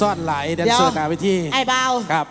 ซ่อนหลายแดนเซอร์หนาเวทีไอ้เบาครับ